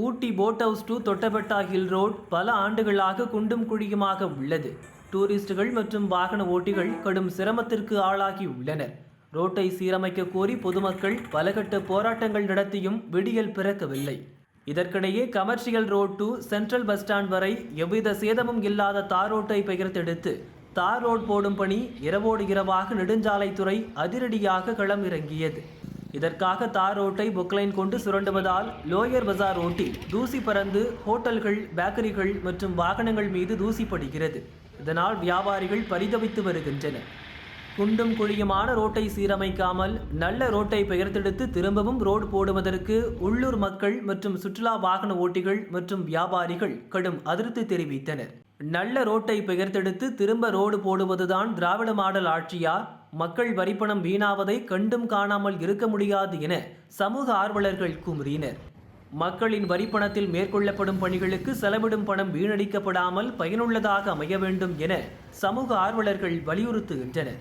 Ooty boat house to Doddabetta hill road பல ஆண்டுகளாக குண்டும் குழியுமாக உள்ளது. டூரிஸ்டுகள் மற்றும் வாகன ஓட்டிகள் கடும் சிரமத்திற்கு ஆளாகி உள்ளனர். ரோட்டை சீரமைக்க கோரி பொதுமக்கள் பலகட்ட போராட்டங்கள் நடத்தியும் விடியல் பிறக்கவில்லை. இதற்கிடையே commercial road to central bus stand வரை எவ்வித சேதமும் இல்லாத தார் ரோட்டை பெயர்த்தெடுத்து தார் ரோட் போடும் பணி இரவோடு இரவாக நெடுஞ்சாலைத்துறை அதிரடியாக களமிறங்கியது. இதற்காக தார் ரோட்டை புக்லைன் கொண்டு சுரண்டுவதால் லோயர் பஜார் ரோட்டில் தூசி பறந்து ஹோட்டல்கள் பேக்கரிகள் மற்றும் வாகனங்கள் மீது தூசி படுகிறது. இதனால் வியாபாரிகள் பரிதவித்து வருகின்றனர். குண்டும் குழியுமான ரோட்டை சீரமைக்காமல் நல்ல ரோட்டை பெயர்த்தெடுத்து திரும்பவும் ரோடு போடுவதற்கு உள்ளூர் மக்கள் மற்றும் சுற்றுலா வாகன ஓட்டிகள் மற்றும் வியாபாரிகள் கடும் அதிருப்தி தெரிவித்தனர். நல்ல ரோட்டை பெயர்த்தெடுத்து திரும்ப ரோடு போடுவதுதான் திராவிட மாடல் ஆட்சியா? மக்கள் வரிப்பணம் வீணாவதை கண்டும் காணாமல் இருக்க முடியாது என சமூக ஆர்வலர்கள் கூறினர் மக்களின் வரிப்பணத்தில் மேற்கொள்ளப்படும் பணிகளுக்கு செலவிடும் பணம் வீணடிக்கப்படாமல் பயனுள்ளதாக அமைய வேண்டும் என சமூக ஆர்வலர்கள் வலியுறுத்துகின்றனர்.